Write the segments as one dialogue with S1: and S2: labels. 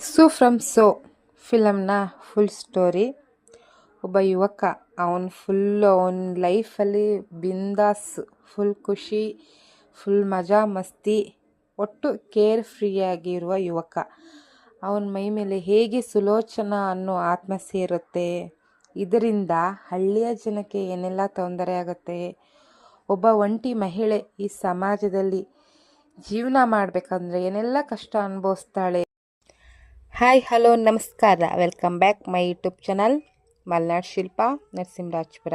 S1: ಸು ಫ್ರಮ್ ಸೋ ಫಿಲಮ್ನ full story ಒಬ್ಬ ಯುವಕ, ಅವನು ಫುಲ್ ಅವನ ಲೈಫಲ್ಲಿ ಬಿಂದಾಸ್ ಫುಲ್ ಖುಷಿ ಫುಲ್ ಮಜಾ, ಮಸ್ತಿ, ಒಟ್ಟು ಕೇರ್ ಫ್ರೀಯಾಗಿರುವ ಯುವಕ. ಅವನ ಮೈ ಮೇಲೆ ಹೇಗೆ ಸುಲೋಚನಾ ಅನ್ನೋ ಆತ್ಮ ಸೇರುತ್ತೆ ಇದರಿಂದ ಹಳ್ಳಿಯ ಜನಕ್ಕೆ ಏನೆಲ್ಲ ತೊಂದರೆ ಆಗುತ್ತೆ? ಒಬ್ಬ ಒಂಟಿ ಮಹಿಳೆ ಈ ಸಮಾಜದಲ್ಲಿ ಜೀವನ ಮಾಡಬೇಕಂದ್ರೆ ಏನೆಲ್ಲ ಕಷ್ಟ ಅನುಭವಿಸ್ತಾಳೆ? ಹಾಯ್, ಹಲೋ, ನಮಸ್ಕಾರ. Welcome back my YouTube channel Malnad Shilpa, Narasimharajapura.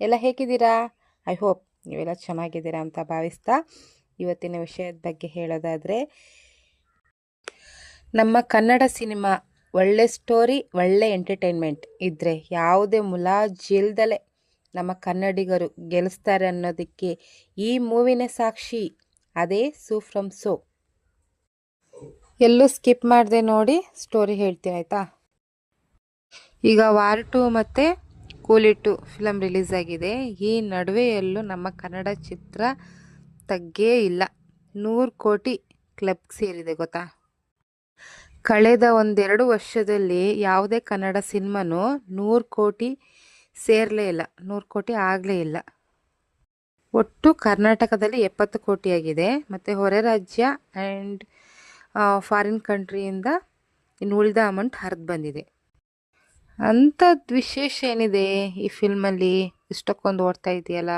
S1: ಎಲ್ಲ ಹೇಗಿದ್ದೀರಾ? ಐ ಹೋಪ್ ನೀವೆಲ್ಲ ಚೆನ್ನಾಗಿದ್ದೀರಾ ಅಂತ ಭಾವಿಸ್ತಾ ಇವತ್ತಿನ ವಿಷಯದ ಬಗ್ಗೆ ಹೇಳೋದಾದರೆ, ನಮ್ಮ ಕನ್ನಡ ಸಿನಿಮಾ ಒಳ್ಳೆ ಸ್ಟೋರಿ ಒಳ್ಳೆ ಎಂಟರ್ಟೈನ್ಮೆಂಟ್ ಇದ್ದರೆ ಯಾವುದೇ ಮುಲಾಜಿಲ್ದಲೇ ನಮ್ಮ ಕನ್ನಡಿಗರು ಗೆಲ್ಲಿಸ್ತಾರೆ ಅನ್ನೋದಕ್ಕೆ ಈ ಮೂವಿನ ಸಾಕ್ಷಿ. ಅದೇ ಸೂ ಫ್ರಮ್ ಸೋ ಎಲ್ಲೂ ಸ್ಕಿಪ್ ಮಾಡದೆ ನೋಡಿ ಸ್ಟೋರಿ ಹೇಳ್ತೀನಿ, ಆಯಿತಾ? ಈಗ ವಾರ್ ಟು ಮತ್ತು ಕೂಲಿ ಟು ಫಿಲಮ್ ರಿಲೀಸ್ ಆಗಿದೆ. ಈ ನಡುವೆಯಲ್ಲೂ ನಮ್ಮ ಕನ್ನಡ ಚಿತ್ರ ತಗ್ಗೇ ಇಲ್ಲ. ನೂರು ಕೋಟಿ ಕ್ಲಬ್ ಸೇರಿದೆ, ಗೊತ್ತಾ? ಕಳೆದ ಒಂದೆರಡು ವರ್ಷದಲ್ಲಿ ಯಾವುದೇ ಕನ್ನಡ ಸಿನಿಮಾನೂ ನೂರು ಕೋಟಿ ಸೇರಲೇ ಇಲ್ಲ. ನೂರು ಕೋಟಿ ಆಗಲೇ ಇಲ್ಲ. ಒಟ್ಟು ಕರ್ನಾಟಕದಲ್ಲಿ ಎಪ್ಪತ್ತು ಕೋಟಿ ಆಗಿದೆ ಮತ್ತು ಹೊರ ರಾಜ್ಯ ಆ್ಯಂಡ್ ಫಾರಿನ್ ಕಂಟ್ರಿಯಿಂದ ಇನ್ನು ಉಳಿದ ಅಮೌಂಟ್ ಹರಿದು ಬಂದಿದೆ. ಅಂಥದ್ದು ವಿಶೇಷ ಏನಿದೆ ಈ ಫಿಲ್ಮಲ್ಲಿ ಇಷ್ಟಕ್ಕೊಂದು ಓಡ್ತಾ ಇದೆಯಲ್ಲ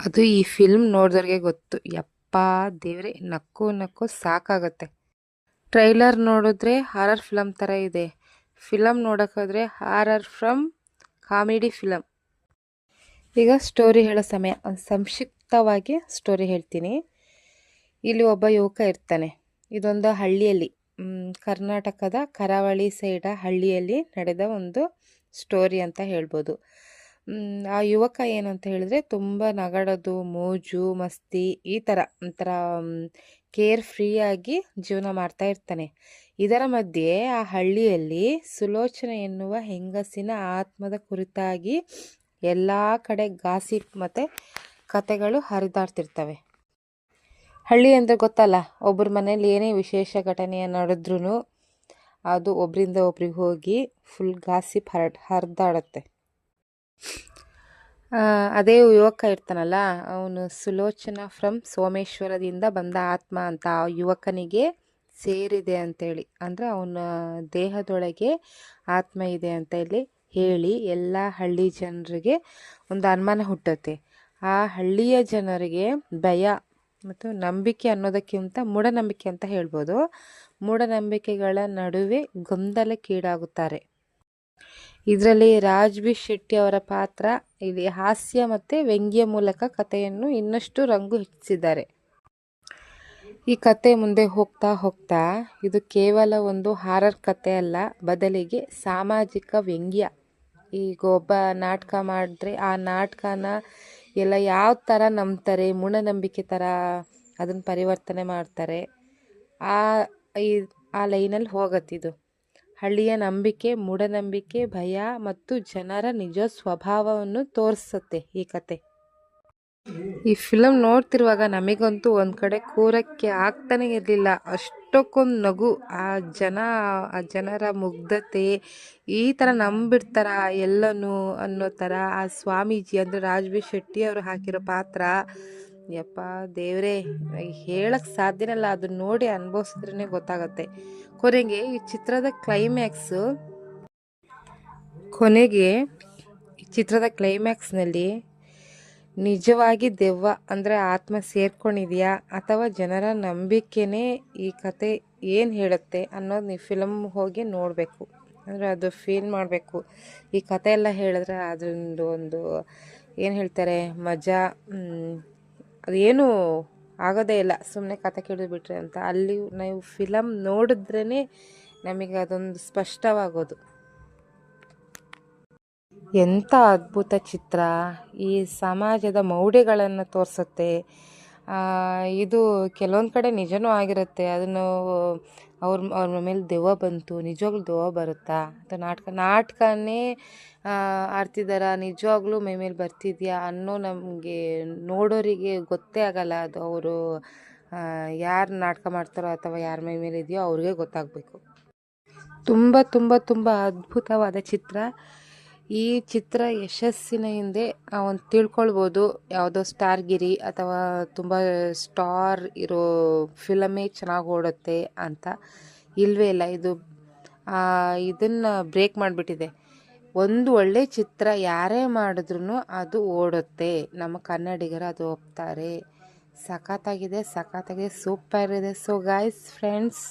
S1: ಅದು ಈ ಫಿಲ್ಮ್ ನೋಡಿದವ್ರಿಗೆ ಗೊತ್ತು. ಯಪ್ಪ ದೇವ್ರೆ, ನಕ್ಕು ನಕ್ಕು ಸಾಕಾಗತ್ತೆ. ಟ್ರೈಲರ್ ನೋಡಿದ್ರೆ ಹಾರರ್ ಫಿಲಮ್ ಥರ ಇದೆ. ಫಿಲಮ್ ನೋಡೋಕ್ಕಾದ್ರೆ ಹಾರರ್ ಫ್ರಮ್ ಕಾಮಿಡಿ ಫಿಲಮ್ ಈಗ ಸ್ಟೋರಿ ಹೇಳೋ ಸಮಯ. ಸಂಕ್ಷಿಪ್ತವಾಗಿ ಸ್ಟೋರಿ ಹೇಳ್ತೀನಿ. ಇಲ್ಲಿ ಒಬ್ಬ ಯುವಕ ಇರ್ತಾನೆ. ಇದೊಂದು ಹಳ್ಳಿಯಲ್ಲಿ ಕರ್ನಾಟಕದ ಕರಾವಳಿ ಸೈಡ ಹಳ್ಳಿಯಲ್ಲಿ ನಡೆದ ಒಂದು ಸ್ಟೋರಿ ಅಂತ ಹೇಳ್ಬೋದು. ಆ ಯುವಕ ಏನಂತ ಹೇಳಿದ್ರೆ ತುಂಬ ನಗಡೋದು ಮೋಜು, ಮಸ್ತಿ ಈ ಥರ ಒಂಥರ ಕೇರ್ ಫ್ರೀಯಾಗಿ ಜೀವನ ಮಾಡ್ತಾ ಇರ್ತಾನೆ. ಇದರ ಮಧ್ಯೆ ಆ ಹಳ್ಳಿಯಲ್ಲಿ ಸುಲೋಚನೆ ಎನ್ನುವ ಹೆಂಗಸಿನ ಆತ್ಮದ ಕುರಿತಾಗಿ ಎಲ್ಲ ಕಡೆ ಗಾಸಿಪ್ ಮತ್ತು ಕತೆಗಳು ಹರಿದಾಡ್ತಿರ್ತವೆ. ಹಳ್ಳಿ ಅಂದರೆ ಗೊತ್ತಲ್ಲ ಒಬ್ಬರ ಮನೇಲಿ ಏನೇ ವಿಶೇಷ ಘಟನೆಯ ನಡೆದ್ರೂ ಅದು ಒಬ್ಬರಿಂದ ಒಬ್ರಿಗೆ ಹೋಗಿ ಫುಲ್ ಗಾಸಿಪ್ ಹರಡ್, ಹರಿದಾಡತ್ತೆ. ಅದೇ ಯುವಕ ಇರ್ತಾನಲ್ಲ, ಅವನು ಸುಲೋಚನಾ ಫ್ರಮ್ ಸೋಮೇಶ್ವರದಿಂದ ಬಂದ ಆತ್ಮ ಅಂತ ಆ ಯುವಕನಿಗೆ ಸೇರಿದೆ ಅಂತೇಳಿ. ಅಂದರೆ ಅವನ ದೇಹದೊಳಗೆ ಆತ್ಮ ಇದೆ ಅಂತ ಹೇಳಿ ಹೇಳಿ ಎಲ್ಲ ಹಳ್ಳಿ ಜನರಿಗೆ ಒಂದು ಅನುಮಾನ ಹುಟ್ಟುತ್ತೆ. ಆ ಹಳ್ಳಿಯ ಜನರಿಗೆ ಭಯ ಮತ್ತು ನಂಬಿಕೆ ಅನ್ನೋದಕ್ಕಿಂತ ಮೂಢನಂಬಿಕೆ ಅಂತ ಹೇಳ್ಬೋದು. ಮೂಢನಂಬಿಕೆಗಳ ನಡುವೆ ಗೊಂದಲಕ್ಕೀಡಾಗುತ್ತಾರೆ. ಇದರಲ್ಲಿ ರಾಜ್ ಬಿ ಶೆಟ್ಟಿ ಅವರ ಪಾತ್ರ, ಇಲ್ಲಿ ಹಾಸ್ಯ ಮತ್ತು ವ್ಯಂಗ್ಯ ಮೂಲಕ ಕಥೆಯನ್ನು ಇನ್ನಷ್ಟು ರಂಗು ಹೆಚ್ಚಿಸಿದ್ದಾರೆ. ಈ ಕತೆ ಮುಂದೆ ಹೋಗ್ತಾ ಹೋಗ್ತಾ, ಇದು ಕೇವಲ ಒಂದು ಹಾರರ್ ಕತೆ ಅಲ್ಲ, ಬದಲಿಗೆ ಸಾಮಾಜಿಕ ವ್ಯಂಗ್ಯ. ಈಗ ಒಬ್ಬ ನಾಟಕ ಮಾಡಿದ್ರೆ ಆ ನಾಟಕನ ಎಲ್ಲ ಯಾವ ಥರ ನಂಬ್ತಾರೆ, ಮೂಢನಂಬಿಕೆ ಥರ ಅದನ್ನು ಪರಿವರ್ತನೆ ಮಾಡ್ತಾರೆ, ಆ ಈ, ಆ ಲೈನಲ್ಲಿ ಹೋಗತ್ತಿದು. ಹಳ್ಳಿಯ ನಂಬಿಕೆ, ಮೂಢನಂಬಿಕೆ, ಭಯ ಮತ್ತು ಜನರ ನಿಜ ಸ್ವಭಾವವನ್ನು ತೋರಿಸುತ್ತೆ ಈ ಕತೆ. ಈ ಫಿಲಮ್ ನೋಡ್ತಿರುವಾಗ ನಮಗಂತೂ ಒಂದು ಕಡೆ ಕೂರಕ್ಕೆ ಆಗ್ತಾನೆ ಇರಲಿಲ್ಲ. ಅಷ್ಟಕ್ಕೊಂದು ನಗು, ಆ ಜನ, ಆ ಜನರ ಮುಗ್ಧತೆ, ಈ ಥರ ನಂಬಿಡ್ತಾರ ಎಲ್ಲನೂ ಅನ್ನೋ ಥರ ಆ ಸ್ವಾಮೀಜಿ ಅಂದರೆ ರಾಜ್ ಶೆಟ್ಟಿ ಅವರು ಹಾಕಿರೋ ಪಾತ್ರ. ಯಪ್ಪ, ದೇವರೇ ಹೇಳಕ್ಕೆ ಸಾಧ್ಯನಲ್ಲ ಅದನ್ನ ನೋಡಿ ಅನುಭವಿಸಿದ್ರೇ ಗೊತ್ತಾಗತ್ತೆ. ಕೊನೆಗೆ ಈ ಚಿತ್ರದ ಕ್ಲೈಮ್ಯಾಕ್ಸು ಕೊನೆಗೆ ಈ ಚಿತ್ರದ ಕ್ಲೈಮ್ಯಾಕ್ಸ್ನಲ್ಲಿ ನಿಜವಾಗಿ ದೆವ್ವ ಅಂದರೆ ಆತ್ಮ ಸೇರ್ಕೊಂಡಿದೆಯಾ? ಅಥವಾ ಜನರ ನಂಬಿಕೆನೇ ಈ ಕತೆ ಏನು ಹೇಳುತ್ತೆ ಅನ್ನೋದು ನೀವು ಫಿಲಮ್ ಹೋಗಿ ನೋಡಬೇಕು. ಅಂದರೆ ಅದು ಫೀಲ್ ಮಾಡಬೇಕು. ಈ ಕತೆ ಎಲ್ಲ ಹೇಳಿದ್ರೆ ಅದರಿಂದ ಒಂದು, ಏನು ಹೇಳ್ತಾರೆ, ಮಜಾ ಅದೇನು ಆಗೋದೇ ಇಲ್ಲ. ಸುಮ್ಮನೆ ಕತೆ ಕೇಳಿದ್ಬಿಟ್ರೆ ಬಿಟ್ರೆ ಅಂತ. ಅಲ್ಲಿ ನಾವು ಫಿಲಮ್ ನೋಡಿದ್ರೇ ನಮಗೆ ಅದೊಂದು ಸ್ಪಷ್ಟವಾಗೋದು. ಎಂಥ ಅದ್ಭುತ ಚಿತ್ರ. ಈ ಸಮಾಜದ ಮೌಢ್ಯಗಳನ್ನು ತೋರಿಸುತ್ತೆ. ಇದು ಕೆಲವೊಂದು ಕಡೆ ನಿಜವೂ ಆಗಿರುತ್ತೆ. ಅದನ್ನು ಅವ್ರ ಅವ್ರ ಮೇಲೆ ದೆವ್ವ ಬಂತು, ನಿಜವಾಗ್ಲೂ ದೆವ್ವ ಬರುತ್ತಾ? ಅಥವಾ ನಾಟಕ, ನಾಟಕನೇ ಆಡ್ತಿದ್ದಾರ ನಿಜವಾಗ್ಲೂ ಮೈ ಮೇಲೆ ಬರ್ತಿದೆಯಾ ಅನ್ನೋ ನಮಗೆ ನೋಡೋರಿಗೆ ಗೊತ್ತೇ ಆಗಲ್ಲ. ಅದು ಅವರು ಯಾರು ನಾಟಕ ಮಾಡ್ತಾರೋ ಅಥವಾ ಯಾರ ಮೈ ಮೇಲೆ ಇದೆಯೋ ಅವ್ರಿಗೆ ಗೊತ್ತಾಗಬೇಕು. ತುಂಬ ತುಂಬ ತುಂಬ ಅದ್ಭುತವಾದ ಚಿತ್ರ. ಈ ಚಿತ್ರ ಯಶಸ್ಸಿನ ಹಿಂದೆ ಒಂದು ತಿಳ್ಕೊಳ್ಬೋದು. ಯಾವುದೋ ಸ್ಟಾರ್ಗಿರಿ ಅಥವಾ ತುಂಬ ಸ್ಟಾರ್ ಇರೋ ಫಿಲಮೇ ಚೆನ್ನಾಗಿ ಓಡುತ್ತೆ ಅಂತ. ಇಲ್ಲವೇ ಇಲ್ಲ, ಇದು ಇದನ್ನು ಬ್ರೇಕ್ ಮಾಡಿಬಿಟ್ಟಿದೆ. ಒಂದು ಒಳ್ಳೆ ಚಿತ್ರ ಯಾರೇ ಮಾಡಿದ್ರೂ ಅದು ಓಡುತ್ತೆ. ನಮ್ಮ ಕನ್ನಡಿಗರು ಅದು ಒಪ್ತಾರೆ. ಸಖತ್ತಾಗಿದೆ ಸಖತ್ತಾಗಿದೆ, ಸೂಪರ್ ಇದೆ. ಸೊ ಗಾಯ್ಸ್ ಫ್ರೆಂಡ್ಸ್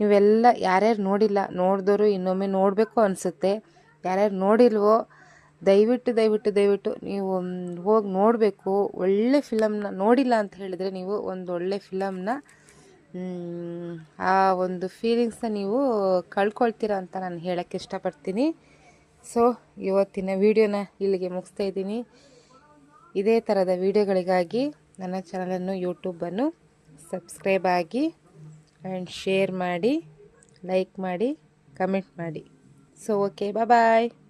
S1: ನೀವೆಲ್ಲ ಯಾರ್ಯಾರು ನೋಡಿಲ್ಲ ನೋಡಿದವರು ಇನ್ನೊಮ್ಮೆ ನೋಡಬೇಕು ಅನಿಸುತ್ತೆ. ಯಾರ್ಯಾರು ನೋಡಿಲ್ವೋ, ದಯವಿಟ್ಟು ದಯವಿಟ್ಟು ದಯವಿಟ್ಟು ನೀವು ಹೋಗಿ ನೋಡಬೇಕು. ಒಳ್ಳೆ ಫಿಲಮ್ನ ನೋಡಿಲ್ಲ ಅಂತ ಹೇಳಿದರೆ ನೀವು ಒಂದು ಒಳ್ಳೆ ಫಿಲಮ್ನ ಆ ಒಂದು ಫೀಲಿಂಗ್ಸನ್ನ ನೀವು ಕಳ್ಕೊಳ್ತೀರ ಅಂತ ನಾನು ಹೇಳೋಕ್ಕೆ ಇಷ್ಟಪಡ್ತೀನಿ. ಸೊ ಇವತ್ತಿನ ವಿಡಿಯೋನ ಇಲ್ಲಿಗೆ ಮುಗಿಸ್ತಾ ಇದ್ದೀನಿ. ಇದೇ ಥರದ ವಿಡಿಯೋಗಳಿಗಾಗಿ ನನ್ನ ಚಾನಲನ್ನು ಯೂಟ್ಯೂಬನ್ನು ಸಬ್ಸ್ಕ್ರೈಬ್ ಆಗಿ ಆ್ಯಂಡ್ ಶೇರ್ ಮಾಡಿ ಲೈಕ್ ಮಾಡಿ ಕಮೆಂಟ್ ಮಾಡಿ. So, okay, bye bye.